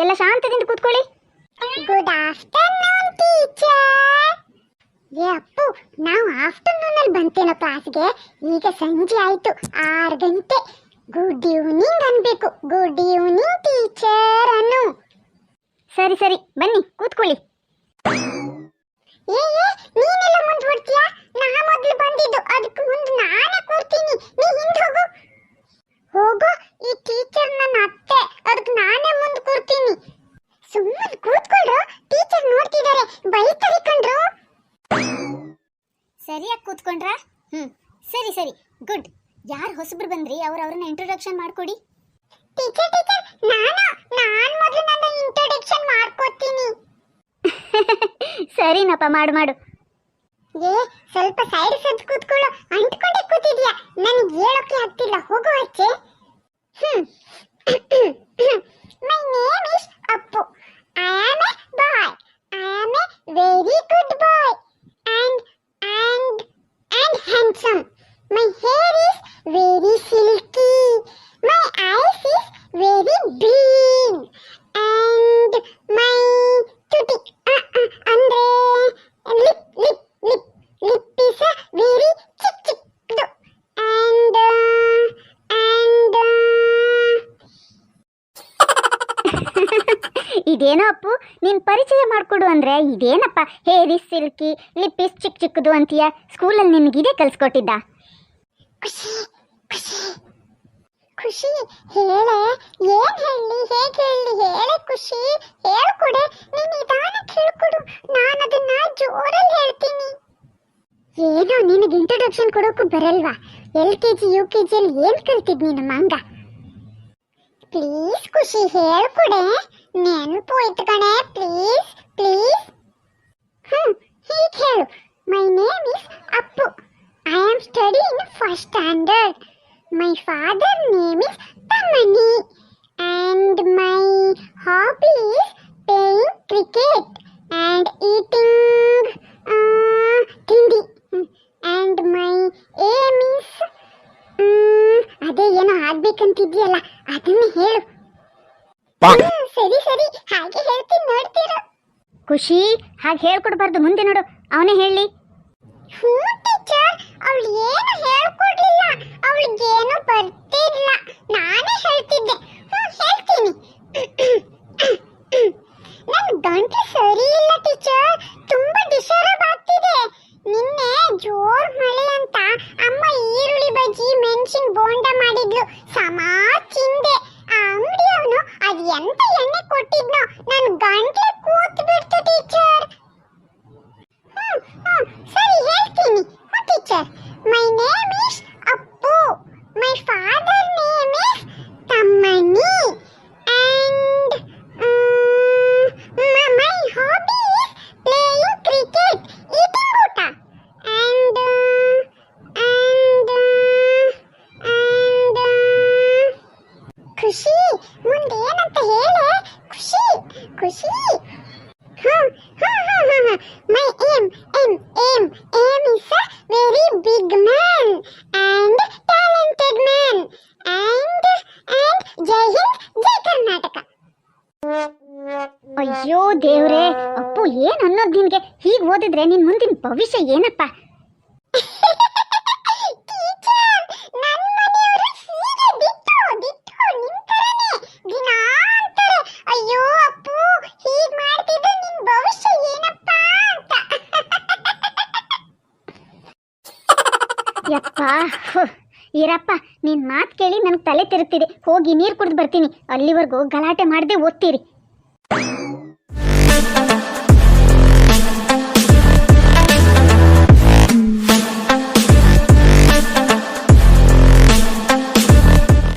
ಎಲ್ಲ ಶಾಂತದಿಂದ ಕೂತ್ಕೊಳ್ಳಿ. Good afternoon teacher ಏ ಅಪ್ಪು ನಾವು ಆಫ್ಟರ್ನೂನ್ ಅಲ್ಲಿ ಬಂತೇನೋ ಕ್ಲಾಸ್ಗೆ ಈಗ ಸಂಜೆ ಆಯ್ತು ಆರು ಗಂಟೆ. ಗುಡ್ ಈವ್ನಿಂಗ್ ಅನ್ಬೇಕು. ಗುಡ್ ಈವ್ನಿಂಗ್ ಟೀಚರ್ ಅನ್ನು ಸರಿ ಸರಿ ಬನ್ನಿ ಕೂತ್ಕೊಳ್ಳಿ ಏ ಏ ನೀನೆಲ್ಲ ಮುಂದುವರ್ತೀಯಾ ನಾ ಮೊದಲು ಬಂದಿದ್ದು ಅದಕ್ಕೆ ಮುಂದೆ ನಾನೇ ಕೂರ್ತೀನಿ ನೀ ಹಿಂದೆ ಹೋಗು ಹೋಗು ಈ ಟೀಚರ್ ನನ್ನ ಅತ್ತೆ ಅದಕ್ಕೆ ನಾನೇ ಮುಂದೆ ಕೂರ್ತೀನಿ ಸುಮ್ಮನೆ ಕೂತ್ಕೊಳ್ರು ಟೀಚರ್ ನೋಡ್ತಿದ್ದಾರೆ ಬೈತಾರೆ ಕಣ್ರು ಸರಿಯಾಗಿ ಕೂತ್ಕೊಂಡ್ರಾ? ಹ್ಮ್ ಸರಿ ಸರಿ ಗುಡ್ ಯಾರು ಹೊಸಬ್ರು ಬಂದ್ರಿ? ಅವ್ರ ಅವ್ರನ್ನ ಇಂಟ್ರೊಡಕ್ಷನ್ ಮಾಡ್ಕೊಡಿ. ಟೀಚರ್ ಟೀಚರ್ ನಾನು ನಾನು ಮೊದಲು ನನ್ನ ಇಂಟ್ರೊಡಕ್ಷನ್ ಮಾಡ್ಕೊತೀನಿ. ಸರಿನಪ್ಪ ಮಾಡು ಮಾಡು. ಏ ಸ್ವಲ್ಪ ಸೈಡ್ ಸದ್ ಕೂತ್ಕೊಳ್ಳೋ ಅಂಟ್ಕೊಂಡೆ ಕೂತಿದ್ಯಾ? ನನಗೆ ಹೇಳೋಕೆ ಆಗ್ತಿಲ್ಲ ಹೋಗು ಆಚೆ ಹ್ಮ್ my name is Appu I am a boy I am a very good boy and and and handsome my hair is very silky my eyes is very bean and my ತುಟಿ ಅ, ಅ, ಅಂದ್ರೆ lip lip lip lip is very ಚಿಕ್ಕ ಚಿಕ್ಕದು and and ಇದೇನೋ ಅಪ್ಪು ನೀನ್ ಪರಿಚಯ ಮಾಡ್ಕೊಡು ಅಂದ್ರೆ ಇದೇನಪ್ಪ? ಹೇರಿ ಸಿಲ್ಕಿ ಲಿಪ್ಪಿಸ್ ಚಿಕ್ಕ ಚಿಕ್ಕದು ಅಂತೀಯ? ಸ್ಕೂಲಲ್ಲಿ ನಿನಗೆ ಇದೇ ಕಲಿಸ್ಕೊಟ್ಟಿದ್ದ. ಖುಷಿ ಖುಷಿ ಖುಷಿ. ಹೇಳ ಏನು ಹೇಳಿ ಹೇಗೆ ಹೇಳಿ? ಹೇಳೆ ಖುಷಿ ಹೇಳ್ಕೊಡೆ ನೀನು ನಿಧಾನಕ್ಕೆ ಹೇಳ್ಕೊಡು ನಾನು ಅದನ್ನ ಜೋರಲ್ಲಿ ಹೇಳ್ತೀನಿ. ಏನೋ ನಿನಗೆ ಇಂಟ್ರೊಡಕ್ಷನ್ ಕೊಡೋಕ್ಕೂ ಬರಲ್ವಾ? L K G U K ಜಿಯಲ್ಲಿ ಏನು ಕಲ್ತಿದ್ ನೀನು ಮಂಗ ಪ್ಲೀಸ್ ಖುಷಿ ಹೇಳ್ಕೊಡೆ ನೆನಪು ಇಟ್ಕಣೆ ಪ್ಲೀಸ್ ಪ್ಲೀಸ್ ಹ್ಮ್ ಹೀಗೆ ಹೇಳು my name is Appu I am in first standard my father name is Tammani and my hobby is playing cricket eating uh, ತಿಂಡಿ and my aim is um, ಅದೇ ಏನೋ ಆಗ್ಬೇಕಂತಿದ್ಯಲ್ಲ. ಅದನ್ನ ಹೇಳು. ಸರಿ ಸರಿ. ಹಾಗೆ ಹೇಳ್ತೀನಿ ನೋಡ್ತೀರಾ? ಖುಷಿ ಹಾಗೆ ಹೇಳ್ಕೊಡ್ಬಾರ್ದು. ಮುಂದೆ ನೋಡು. ಅವನೇ ಹೇಳಿ. ಹ್ಞೂ ಟೀಚರ್. ಅವಳು ಏನು ಹೇಳ್ಕೊಡ್ಲಿಲ್ಲ. ಅವಳಿಗೇನು ಬರ್ತಿಲ್ಲ ನಾನೇ ಎಂತ ಎಣ್ಣೆ ಕೊಟ್ಟಿದ್ನೋ ನನ್ನ ಗಂಟ್ಲೆ ಖುಷಿ Hmm, hmm, hmm, hmm, hmm. My aim, aim, aim, aim is a very big man and talented man. And, and Jai Hind, Jai Karnataka. ಅಯ್ಯೋ ದೇವ್ರೆ ಅಪ್ಪು ಏನ್ ಅನ್ನೋದು ನಿನ್ಗೆ ಹೀಗೆ ಓದಿದ್ರೆ ನಿನ್ ಮುಂದಿನ ಭವಿಷ್ಯ ಏನಪ್ಪ ಇರಪ್ಪ ನಿನ್ ಮಾತು ಕೇಳಿ ನನಗೆ ತಲೆ ತಿರುತ್ತಿದೆ ಹೋಗಿ ನೀರು ಕುಡ್ದು ಬರ್ತೀನಿ. ಅಲ್ಲಿವರೆಗೂ ಗಲಾಟೆ ಮಾಡದೆ ಓದ್ತೀರಿ.